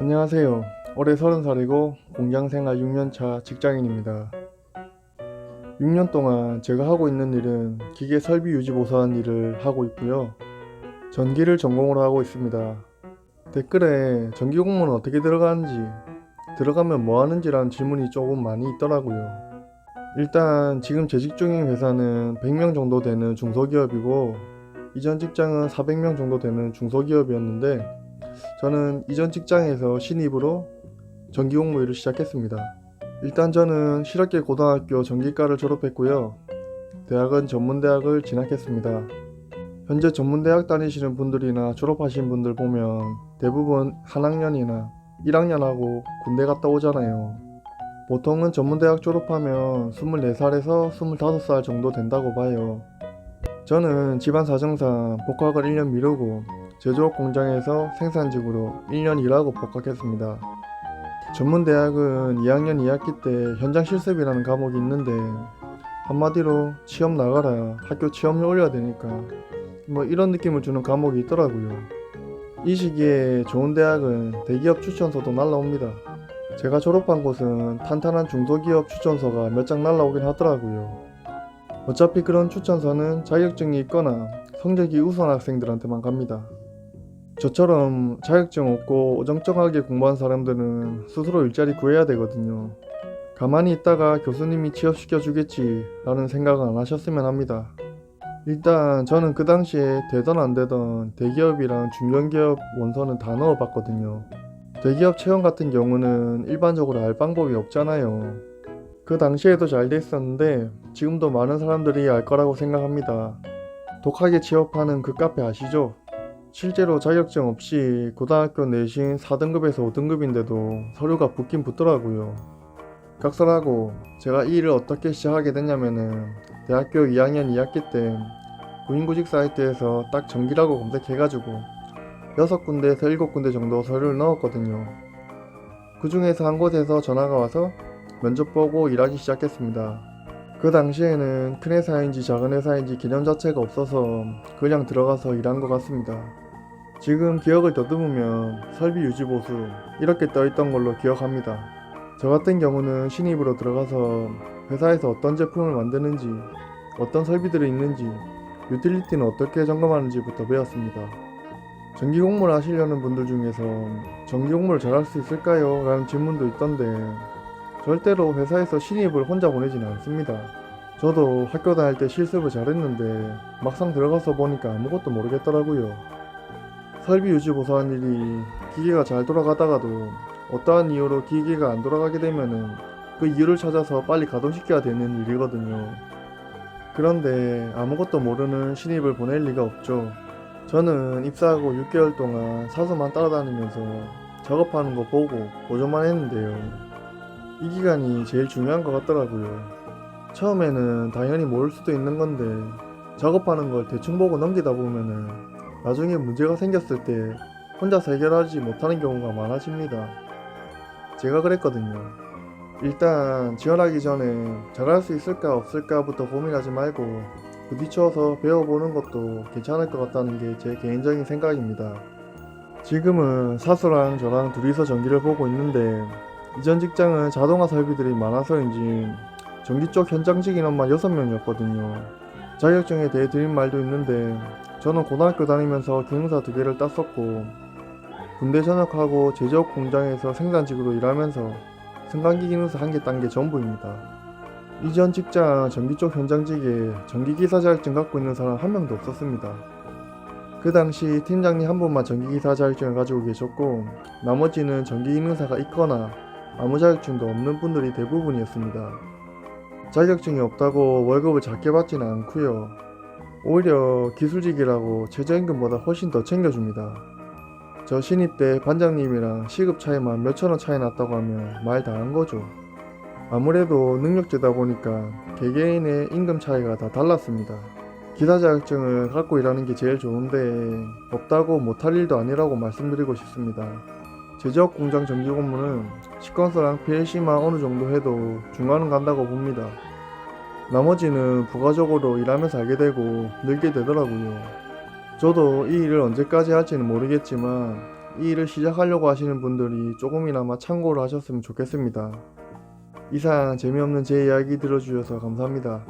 안녕하세요. 올해 30살이고 공장생활 6년차 직장인입니다. 6년 동안 제가 하고 있는 일은 기계 설비 유지 보수하는 일을 하고 있고요. 전기를 전공으로 하고 있습니다. 댓글에 전기 공무는 어떻게 들어가는지, 들어가면 뭐 하는지라는 질문이 조금 많이 있더라고요. 일단 지금 재직 중인 회사는 100명 정도 되는 중소기업이고 이전 직장은 400명 정도 되는 중소기업이었는데 저는 이전 직장에서 신입으로 전기 공무 일을 시작했습니다. 일단 저는 실업계 고등학교 전기과를 졸업했고요. 대학은 전문대학을 진학했습니다. 현재 전문대학 다니시는 분들이나 졸업하신 분들 보면 대부분 한 학년이나 1학년하고 군대 갔다 오잖아요. 보통은 전문대학 졸업하면 24살에서 25살 정도 된다고 봐요. 저는 집안 사정상 복학을 1년 미루고 제조업 공장에서 생산직으로 1년 일하고 복학했습니다. 전문대학은 2학년 2학기 때 현장 실습이라는 과목이 있는데 한마디로 취업 나가라 학교 취업률 올려야 되니까 뭐 이런 느낌을 주는 과목이 있더라고요. 이 시기에 좋은 대학은 대기업 추천서도 날라옵니다. 제가 졸업한 곳은 탄탄한 중소기업 추천서가 몇 장 날라오긴 하더라고요. 어차피 그런 추천서는 자격증이 있거나 성적이 우수한 학생들한테만 갑니다. 저처럼 자격증 없고 어정쩡하게 공부한 사람들은 스스로 일자리 구해야 되거든요. 가만히 있다가 교수님이 취업시켜 주겠지 라는 생각은 안 하셨으면 합니다. 일단 저는 그 당시에 되던 안 되던 대기업이랑 중견기업 원서는 다 넣어봤거든요. 대기업 채용 같은 경우는 일반적으로 알 방법이 없잖아요. 그 당시에도 잘 돼 있었는데 지금도 많은 사람들이 알 거라고 생각합니다. 독하게 취업하는 그 카페 아시죠? 실제로 자격증 없이 고등학교 내신 4등급에서 5등급인데도 서류가 붙긴 붙더라고요. 각설하고 제가 이 일을 어떻게 시작하게 됐냐면은 대학교 2학년 2학기 때 구인구직 사이트에서 딱 전기라고 검색해가지고 6군데에서 7군데 정도 서류를 넣었거든요. 그 중에서 한 곳에서 전화가 와서 면접 보고 일하기 시작했습니다. 그 당시에는 큰 회사인지 작은 회사인지 개념 자체가 없어서 그냥 들어가서 일한 것 같습니다. 지금 기억을 더듬으면 설비 유지 보수 이렇게 떠있던 걸로 기억합니다. 저 같은 경우는 신입으로 들어가서 회사에서 어떤 제품을 만드는지 어떤 설비들이 있는지 유틸리티는 어떻게 점검하는지부터 배웠습니다. 전기 공무를 하시려는 분들 중에서 전기 공무를 잘할 수 있을까요? 라는 질문도 있던데 절대로 회사에서 신입을 혼자 보내지는 않습니다. 저도 학교 다닐 때 실습을 잘했는데 막상 들어가서 보니까 아무것도 모르겠더라고요. 설비 유지 보수하는 일이 기계가 잘 돌아가다가도 어떠한 이유로 기계가 안 돌아가게 되면은 그 이유를 찾아서 빨리 가동시켜야 되는 일이거든요. 그런데 아무것도 모르는 신입을 보낼 리가 없죠. 저는 입사하고 6개월 동안 사수만 따라다니면서 작업하는 거 보고 보조만 했는데요. 이 기간이 제일 중요한 것 같더라고요. 처음에는 당연히 모를 수도 있는 건데 작업하는 걸 대충 보고 넘기다 보면은 나중에 문제가 생겼을 때 혼자서 해결하지 못하는 경우가 많아집니다. 제가 그랬거든요. 일단 지원하기 전에 잘할 수 있을까 없을까부터 고민하지 말고 부딪혀서 배워보는 것도 괜찮을 것 같다는 게 제 개인적인 생각입니다. 지금은 사수랑 저랑 둘이서 전기를 보고 있는데 이전 직장은 자동화 설비들이 많아서인지 전기 쪽 현장직 인원만 6명이었거든요. 자격증에 대해 드린 말도 있는데 저는 고등학교 다니면서 기능사 두 개를 땄었고 군대 전역하고 제조업 공장에서 생산직으로 일하면서 승강기 기능사 한 개 딴 게 전부입니다. 이전 직장 전기 쪽 현장직에 전기기사 자격증 갖고 있는 사람 한 명도 없었습니다. 그 당시 팀장님 한 분만 전기기사 자격증을 가지고 계셨고 나머지는 전기기능사가 있거나 아무 자격증도 없는 분들이 대부분이었습니다. 자격증이 없다고 월급을 작게 받지는 않고요. 오히려 기술직이라고 최저임금보다 훨씬 더 챙겨줍니다. 저 신입 때 반장님이랑 시급 차이만 몇천 원 차이 났다고 하면 말 다 한 거죠. 아무래도 능력제다 보니까 개개인의 임금 차이가 다 달랐습니다. 기사 자격증을 갖고 일하는 게 제일 좋은데 없다고 못할 일도 아니라고 말씀드리고 싶습니다. 제조업 공장 전기 공무는 시퀀서랑 PLC만 어느 정도 해도 중간은 간다고 봅니다. 나머지는 부가적으로 일하면서 알게 되고 늘게 되더라고요. 저도 이 일을 언제까지 할지는 모르겠지만 이 일을 시작하려고 하시는 분들이 조금이나마 참고를 하셨으면 좋겠습니다. 이상 재미없는 제 이야기 들어주셔서 감사합니다.